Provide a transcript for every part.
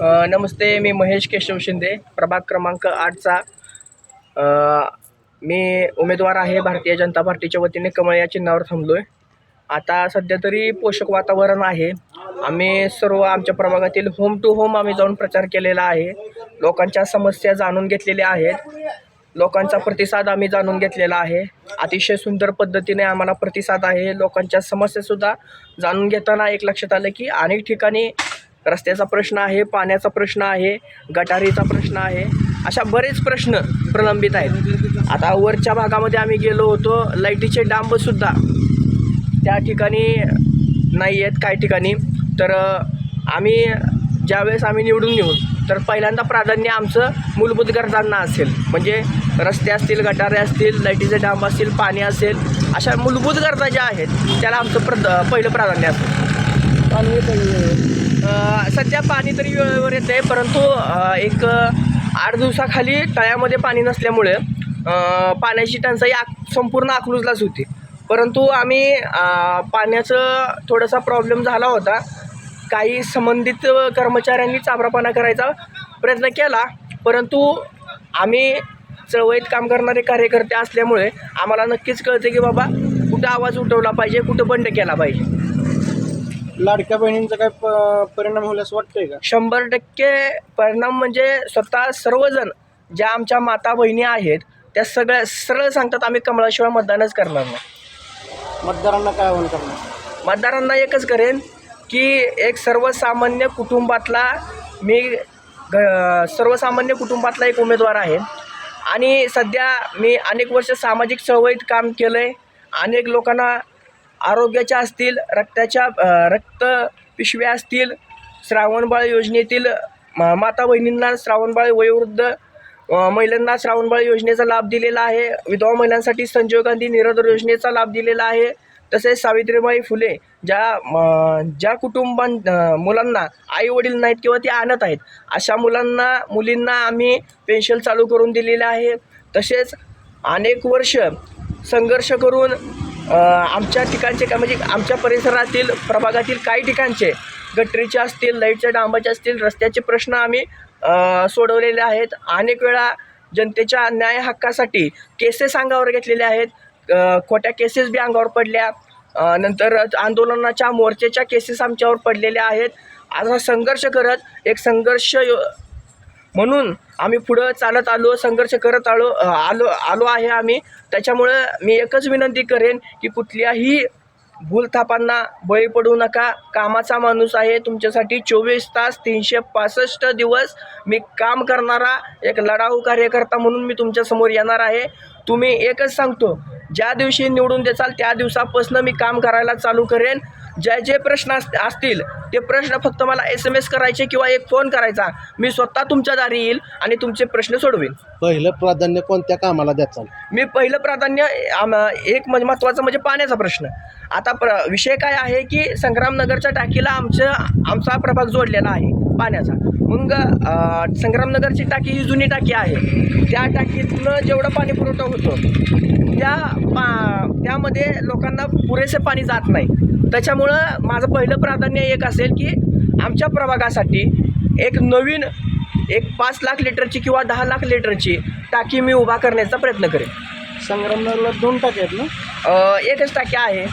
नमस्ते मी महेश केशव शिंदे प्रभाग क्रमांक आठचा मी उमेदवार आहे भारतीय जनता पार्टीच्या वतीने कमळ या चिन्हावर थांबलो आहे आता सध्या तरी पोषक वातावरण आहे. आम्ही सर्व आमच्या प्रभागातील होम टू होम आम्ही जाऊन प्रचार केलेला आहे. लोकांच्या समस्या जाणून घेतलेल्या आहेत. लोकांचा प्रतिसाद आम्ही जाणून घेतलेला आहे. अतिशय सुंदर पद्धतीने आम्हाला प्रतिसाद आहे. लोकांच्या समस्यासुद्धा जाणून घेताना एक लक्षात आलं की अनेक ठिकाणी रस्त्याचा प्रश्न आहे पाण्याचा प्रश्न आहे गटारीचा प्रश्न आहे अशा बरेच प्रश्न प्रलंबित आहेत. आता वरच्या भागामध्ये आम्ही गेलो होतो लाईटीचे डांबसुद्धा त्या ठिकाणी नाही आहेत काही ठिकाणी. तर आम्ही ज्यावेळेस आम्ही निवडून घेऊ तर पहिल्यांदा प्राधान्य आमचं मूलभूत गरजांना असेल. म्हणजे रस्ते असतील गटारे असतील लाईटीचे डांब असतील पाणी असेल अशा मूलभूत गरजा ज्या आहेत त्याला आमचं प्र पहिलं प्राधान्य असेल. पाणी सध्या पाणी तरी वेळेवर येत आहे परंतु एक आठ दिवसाखाली तळ्यामध्ये पाणी नसल्यामुळे पाण्याची टंचाई आक संपूर्ण अकलूजलाच होती. परंतु आम्ही पाण्याचं थोडासा प्रॉब्लेम झाला होता. काही संबंधित कर्मचाऱ्यांनी चाबरापणा करायचा प्रयत्न केला परंतु आम्ही चळवळीत काम करणारे कार्यकर्ते असल्यामुळे आम्हाला नक्कीच कळतं की बाबा कुठं आवाज उठवला पाहिजे कुठं बंड केला पाहिजे. लाडक्या बहिणींचा काय प- परिणाम होईल असं वाटतंय का? शंभर टक्के परिणाम म्हणजे स्वतः सर्वजण ज्या आमच्या माता बहिणी आहेत त्या सगळ्या सरळ सांगतात आम्ही कमळाशिवाय मतदानच करणार नाही. मतदारांना काय आव्हान करणार? मतदारांना एकच करेन की एक सर्वसामान्य कुटुंबातला मी ग सर्वसामान्य कुटुंबातला एक उमेदवार आहे. आणि सध्या मी अनेक वर्ष सामाजिक चळवळीत काम केलं आहे अनेक लोकांना आरोग्याच्या असतील रक्ताच्या रक्त पिशव्या असतील श्रावणबाळ योजनेतील म- माता बहिणींना श्रावणबाळ वयोवृद्ध महिलांना श्रावणबाळ योजनेचा लाभ दिलेला आहे. विधवा महिलांसाठी संजीव गांधी निरोधर योजनेचा लाभ दिलेला आहे. तसेच सावित्रीबाई फुले ज्या म- ज्या कुटुंबां मुलांना आई वडील नाहीत किंवा ते आणत आहेत अशा मुलांना मुलींना आम्ही पेन्शन चालू करून दिलेलं आहे. तसेच अनेक वर्ष संघर्ष करून आमच्या ठिकाणचे काय म्हणजे आमच्या परिसरातील प्रभागातील काही ठिकाणचे गटरीचे असतील लाईटच्या डांबाचे असतील रस्त्याचे प्रश्न आम्ही सोडवलेले आहेत. अनेक वेळा जनतेच्या न्याय हक्कासाठी केसेस अंगावर घेतलेले आहेत. खोट्या केसेस बी अंगावर पडल्या. नंतर आंदोलनाच्या मोर्चेच्या केसेस आमच्यावर पडलेल्या आहेत. असा संघर्ष करत एक संघर्ष यो- म्हणून आम्ही पुढं चालत आलो संघर्ष करत आलो आलो आलो आहे आम्ही. त्याच्यामुळं मी एकच विनंती करेन की कुठल्याही भूलथापांना बळी पडू नका. कामाचा माणूस आहे तुमच्यासाठी चोवीस तास तीनशे पासष्ट दिवस मी काम करणारा एक लढाऊ कार्यकर्ता म्हणून मी तुमच्यासमोर येणार आहे. तुम्ही एकच सांगतो ज्या दिवशी निवडून देचाल त्या दिवसापासून मी काम करायला चालू करेन. जे जे प्रश्न अस असतील ते प्रश्न फक्त मला एस एम एस करायचे किंवा एक फोन करायचा मी स्वतः तुमच्या दारी येईल आणि तुमचे प्रश्न सोडवेन. पहिलं प्राधान्य कोणत्या कामाला द्यायचं मी पहिलं प्राधान्य आम एक म्हणजे महत्त्वाचं म्हणजे पाण्याचा प्रश्न. आता प्र विषय काय आहे की संग्रामनगरच्या टाकीला आमचं आमचा प्रभाग जोडलेला आहे पाण्याचा. मग अ, संग्रामनगरची टाकी ही जुनी टाकी आहे. त्या टाकीतनं जेवढं पाणी पुरवठा होतो त्या पा त्यामध्ये लोकांना पुरेसे पाणी जात नाही. त्याच्यामुळं माझं पहिलं प्राधान्य एक असेल की आमच्या प्रभागासाठी एक नवीन एक पाच लाख लिटरची किंवा दहा लाख लिटरची टाकी मी उभा करण्याचा प्रयत्न करेन. संग्रामनगरला दोन टाके आहेत ना? एकच टाकी आहे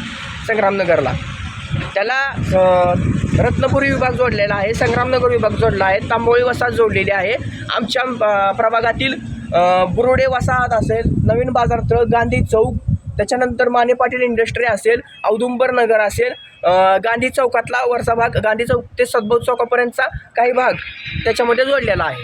संग्रामनगरला. त्याला रत्नपुरी विभाग जोडलेला आहे संग्रामनगर विभाग जोडला आहे तांबोळी वसाहत जोडलेली आहे. आमच्या प्रभागातील बुरुडे वसाहत असेल नवीन बाजारतळ गांधी चौक त्याच्यानंतर माने पाटील इंडस्ट्री असेल औदुंबर नगर असेल गांधी चौकातला वरचा भाग गांधी चौक ते सद्भाव चौकापर्यंतचा काही भाग त्याच्यामध्ये जोडलेला आहे.